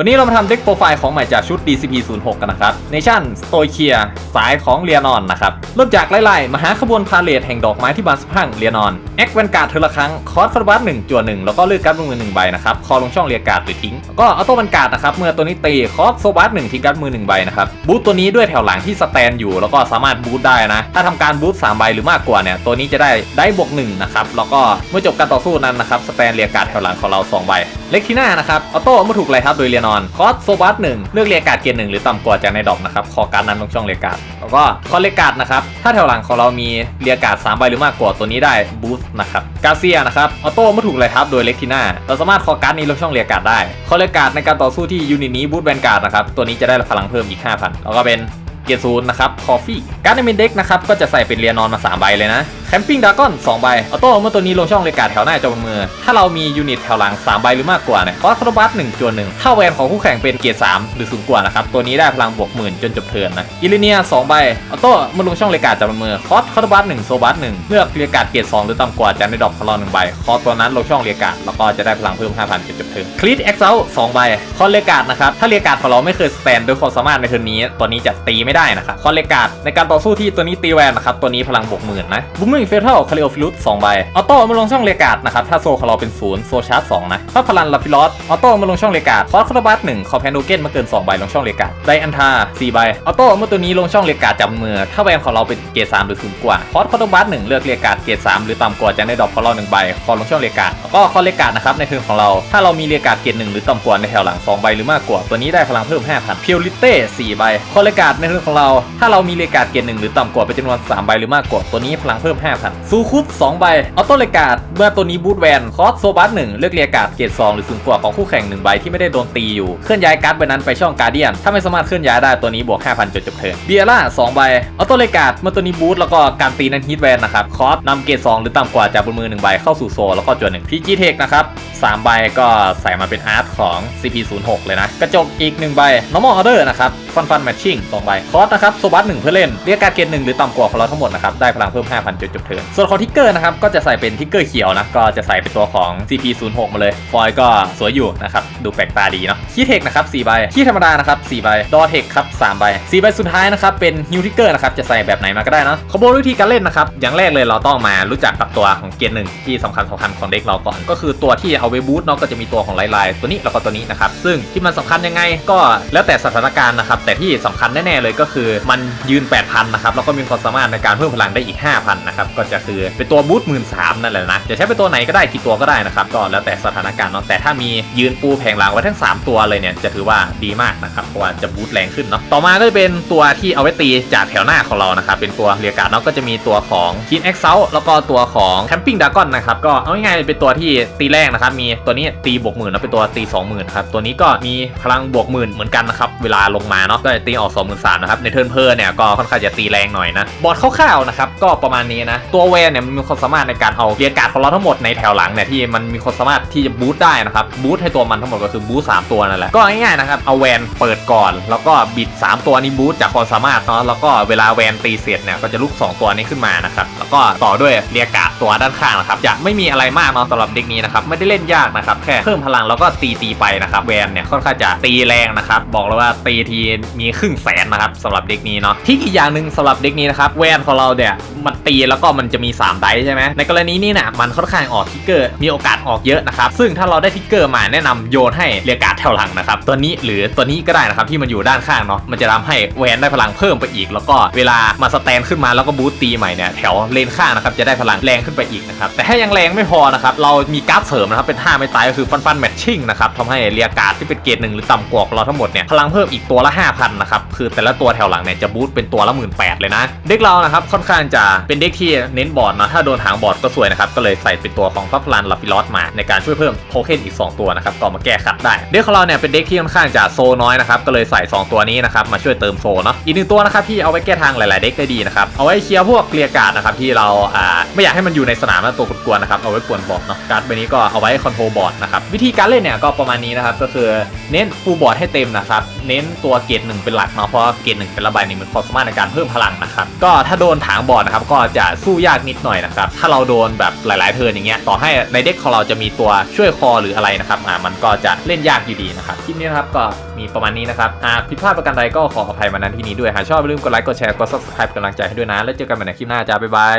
วันนี้เรามาทำเด็กโปรไฟล์ของใหม่จากชุด DCP06 กันนะครับ Nation s t o i k i a สายของเรียนอนนะครับ เริ่มจากไล่ๆมาหาขบวนพาเลทแห่งดอกไม้ที่บานสะพรั่งเรียนอน แอคแวนการ์ดเทอละครั้ง คอร์สคาร์บัสหนึ่งจวนหนึ่งแล้วก็เลือกการ์ดมือหนึ่งใบนะครับ คอลงช่องเรียการ์ดหรือทิ้ง ก็ออโต้แวนการ์ดนะครับ เมื่อตัวนี้ตีคอร์สโซบัสหนึ่งทิ้งการ์ดมือหนึ่งใบนะครับ บูตตัวนี้ด้วยแถวหลังที่สแตนอยู่ แล้วก็สามารถบูตได้นะ ถ้าทำการบูตสามใบหรือมากกว่าเนี่ย ตัวนี้จะได้ได้บวกหนึ่งนะครับ แล้วก็เมื่อจบการต่อสู้นั้นนะครับสแตนเรียการ์ดแถวหลังของเราสองใบ เล็กที่หน้านะครับออโต้เมื่อถูกไล่ทับโดยเรียนอนคอสโซบัสหนึ่งเลือกเรียกการ์ดเกียร์หนึ่งหรือต่ำกว่าจากในดอกนะครับคอการ์ดนั้นลงช่องเรียกการ์ดแล้วก็คอเรียกการ์ดนะครับ ถ้าแถวหลังของเรามีเรียกการ์ดสามใบหรือมากกว่าตัวนี้ได้บูสต์นะครับกาเซียนะครับออโต้เมื่อถูกไล่ทับโดยเล็กทีหน้าเราสามารถคอการ์ดนี้ลงช่องเรียกการ์ดได้คอเรียกการ์ดในการต่อสู้ที่ยูนิตนี้บูสต์แวนการ์ดนะครับตัวนี้จะได้พลังเพิ่มอีก 5,000แล้วก็เป็นเกียร์ศูนย์นะครับคอฟฟี่การ์ดในมินเด็กนะครับก็จะใส่เป็นเรียนอนมา3ใบเลยนะ แคมปิ้งดากอน2ใบออโต้เมื่อตัวนี้ลงช่องเรกาดแถวหน้าจอมือ ถ้าเรามียูนิตแถวหลัง 3 ใบหรือมากกว่าเนี่ยคอสคาร์บัส1จวนหนึ่งถ้าแวนของคู่แข่งเป็นเกียร์3หรือสูงกว่านะครับ ตัวนี้ได้พลังบวกหมื่นจนจบเทินนะอิลิเนีย2ใบออโต้เมื่อลงช่องเรกาดจอมือคอสคาร์บัส1โซบัส1เลือกเรียกาดเกียร์2หรือต่ำกว่าจากในดอกคลอนหนึ่งใบคอสตัวนั้นลงช่องเรียกาดแล้วก็จะได้พลังเพิ่ม5,000จนจบเทินคลิตเอ็กเซลสองใบคอนเรกาดนะครับถ้าเรียกาดของเราไม่เคยสแตนโดยความสามารถในเทิร์นนี้ ตัวนี้จะตีไม่ได้นะครับคอนเรกาดในการต่อสู้ที่ตัวนี้ตีแวนนะครับตัวนี้พลังบวกหมื่นนะบูมมิ่งเฟเทลคาริโอฟิลุสสองใบ ออโต้มาลงช่องเรกาดนะครับ ถ้าโซของเราเป็นศูนย์โซชาร์จสองนะ ถ้าพลังลาฟิลอสออโต้มาลงช่องเรกาดคอสคาร์บัสหนึ่งคอแพนโดเกนมาเกินสองใบลงช่องเรกาดไดอันทาสี่ใบ ออโต้เมื่อตัวนี้ลงช่องเรกาดจับมือ ถ้าแวนของเราเป็นเกรดสามหรือสูงกว่า คอสคาร์บัสหนึ่งเลือกเรกาดเกรดสามหรือต่ำกว่าจากในดอกของเราหนึ่งใบ คอลงช่องเรกาดแล้วก็คอเรกาดนะครับในเทิร์นของเรา ถ้าเรามีเรกาดเกรดหนึ่งหรือต่ำกว่าในแถวหลังสองใบหรือมากกว่าตัวนี้ได้พลังเพิ่ม5,000เพียวลิเต้สี่ใบคอเรกาดในเทิร์นของเรา ถ้าเรามีเรกาดเกรดหนึ่งหรือต่ำกว่าเป็นจำนวน3ใบหรือมากกว่าตัวนี้พลังเพิ่ม5,000ซูคุป2ใบออโต้เรกาดเมื่อตัวนี้บูทแวนคอสโซบัสหนึ่งเลือกเรียกาดเกรด2หรือสูงกว่าของคู่แข่งหนึ่งใบที่ไม่ได้โดนตีอยู่เคลื่อนย้ายการ์ดใบนั้นไปช่องการเดียน ถ้าไม่สามารถเคลื่อนย้ายได้ตัวนี้บวก 5,000จนจบเทิร์นเบียร่า2ใบออโต้เรกาดเมื่อตัวนี้บูทแล้วก็การตีนั้นฮิตแวนนะครับคอสนำเกรด2หรือต่ำกว่าจากบนมือหนึ่งใบเข้าสู่โซลแล้วก็จวนหนึ่งพีจีเทคนะครับสามใบก็ใส่มาเป็นอาร์ตของ CP06 เลยนะ กระจกอีก 1 ใบ normal order นะครับ ฟันฟันแมทชิ่ง2ใบ คอสนะครับ โซบัส1เพื่อเล่น เรียกการเกณฑ์หนึ่งหรือต่ำกว่าของเราทั้งหมดนะครับ ได้พลังเพิ่ม 5,000จนจบเทิร์นส่วนของทิกเกอร์นะครับก็จะใส่เป็นทิกเกอร์เขียวนะก็จะใส่เป็นตัวของ CP06 มาเลยฟอยก็สวยอยู่นะครับดูแปลกตาดีเนาะคีเทคนะครับ4ใบคีธรรมดานะครับ4ใบดอเทคครับ3ใบ4ใบสุดท้ายนะครับเป็นฮิวทิกเกอร์นะครับจะใส่แบบไหนมาก็ได้เนาะขบวนวิธีการเล่นนะครับอย่างแรกเลยเราต้องมารู้จักกับตัวของเกียร์หนึ่งที่สำคัญสำคัญของเด็กเราก่อน ก็คือตัวที่เอาไว้บูทเนาะก็จะมีตัวของไลน์ไลน์ตัวนี้แล้วก็ตัวนี้นะครับซึ่งที่มันสำคัญยังไงก็แล้วแต่สถานการณ์นะครับแต่ที่สำคัญแน่ๆเลยก็คือมันยืน 8,000นะครับแล้วก็มีความสามารถในการเพิ่มพลังได้อีก 5,000นะครับก็จะคือเป็นตัวบูทหมื่นสามนั่นแหละนะจะใช้เป็นตัวไหนก็ได้กี่ตัวก็ได้นะครับก็แล้วแต่สถานการณ์เนาะแต่ถ้ามียืนปูแผงหลังไว้ทั้ง 3 ตัวเลยเนี่ยจะถือว่าดีมากนะครับเพราะว่าจะบูทแรงขึ้นเนาะต่อมาก็จะเป็นตัวที่เอาไว้ตีจากแถวหน้าของเรานะครับเป็นตัวเรียกาดเนาะก็จะมีตัวของคินเอ็กซ์เซลแล้วก็ตัวของแคมปิ้งดากอนนะครับก็เอาง่ายๆเป็นตัวที่ตีแรงนะครับมีตัวนี้ตีบวกหมื่นแล้วเป็นตัวตี 20,000ครับตัวนี้ก็มีพลังบวกหมื่นเหมือนกันนะครับเวลาลงมาเนาะก็จะตีออก 23,000นะครับในเทิร์นเพอร์เนี่ยก็ค่อนข้างจะตีแรงหน่อยนะบอร์ดคร่าวๆนะครับก็ประมาณนี้นะตัวแวนเนี่ยมันมีความสามารถในการเอาเรียกการ์ดของเราทั้งหมดในแถวหลังเนี่ยที่มันมีความสามารถที่จะบูทได้นะครับบูทให้ตัวมันทั้งหมดก็คือบูทสามตัวนั่นแหละก็ง่ายๆนะครับเอาแวนเปิดก่อน แล้วก็บิด 3 ตัวนี้บูทจากความสามารถเนาะแล้วก็เวลาแวนตีเสร็จเนี่ยก็จะลุก 2 ตัวนี้ขึ้นมานะครับแล้วก็ต่อด้วยเรียกการ ตัวด้านข้างนะครับจะไม่มีอะไรมากเนาะสำหรับเด็กนี้นะครับไม่ได้เล่นยากนะครับแค่เพิ่มพลังแล้วก็ตีตีไปนะครับแวนเนี่ยค่อนข้างจะตีแรงนะครับบอกเลยว่าตีทีมีครึ่งแสนนะครับสำหรับเด็กนี้เนาะที่อีกอย่างหนึ่งสำหรับเด็กนี้นะครับแวนของเราเนี่ยมันตีแล้วก็มันจะมี3ไดใช่ไหมในกรณีนี้เนี่ยมันค่อนข้างออกทิกเกอร์มีโอกาสออกเยอะนะครับซึ่งถ้าเราได้ทิกเกอร์มาแนะนำโยนให้เรียกการ์ดแถวหลังนะครับตัวนี้หรือตัวนี้ก็ได้นะครับที่มันอยู่ด้านข้างเนาะมันจะทำให้แวนได้พลังเพิ่มไปอีก แล้วก็เวลามาสแตนขึ้นมาแล้วก็บูตตีใหม่เนี่ยแถวเลนข้างนะครับจะได้พลังแรงขึ้นไปอีกนะครับ แต่ถ้ายังแรงไม่พอนะครับ เรามีการ์ดเสริมนะครับ เป็นท่าไม่ตายก็คือฟันฟันแมทชิ่งนะครับทำให้เรียกาดที่เป็นเกรดหนึ่งหรือต่ำกว่าของเราทั้งหมดเนี่ย พลังเพิ่มอีกตัวละ 5,000 นะครับ คือแต่ละตัวแถวหลังเนี่ยจะบูตเป็นตัวละ 1 8ื่นเลยนะ เด็กเรานะครับค่อนข้างจะเป็นเด็กที่เน้นบอร์ดนะถ้าโดนหางบอร์ดก็สวยนะครับก็เลยใส่เป็นตัวของฟัฟลันลาฟิลอสมาในการช่วยเพิ่มโทเค็นอีก 2 ตัวนะครับก็มาแก้ขัดได้ เด็กของเราเนี่ยเป็นเด็กที่ค่อนข้างจะโซน้อยนะครับก็เลยใส่ 2 ตัวนี้นะครับมาช่วยเติมโซเนาะอีกหนึ่งตัวนะครับที่เอาไว้แก้ทางหลาย ๆ เด็กได้ดีนะครับเอาไว้เคลียร์พวกเกลียกาดนะครับที่เราอ่าไม่อยากให้มันอยู่ในสนามแล้วตัวกวนๆนะครับ เอาไว้ปวนบอร์ดเนาะ การ์ดใบนี้ก็เอาไว้คอนโทรลบอร์ดนะครับ วิธีการเล่นเนี่ยก็ประมาณนี้นะครับ ก็คือเน้นฟูลบอร์ดให้เต็มนะครับ เน้นตัวเกรดหนึ่งเป็นหลักเนาะ เพราะเกรดหนึ่งเป็นระบายหนึ่งเป็นความสามารถในการเพิ่มพลังนะครับ ก็ถ้าโดนถางบอร์ดนะครับ ก็จะสู้ยากนิดหน่อยนะครับ ถ้าเราโดนแบบหลายๆเทิร์นอย่างเงี้ย ต่อให้ในเด็กของเราจะมีตัวช่วยคอหรืออะไรนะครับ อ่า มันก็จะเล่นยากอยู่ดีนะครับ คลิปนี้นะครับก็มีประมาณนี้นะครับหากผิดพลาดประการใดก็ขออภัยมาณที่นี้ด้วยหากชอบอย่าลืมกดไลค์กดแชร์กด subscribe เป็นกำลังใจให้ด้วยนะ แล้วเจอกันใหม่ในคลิปหน้าจ้าบ๊ายบาย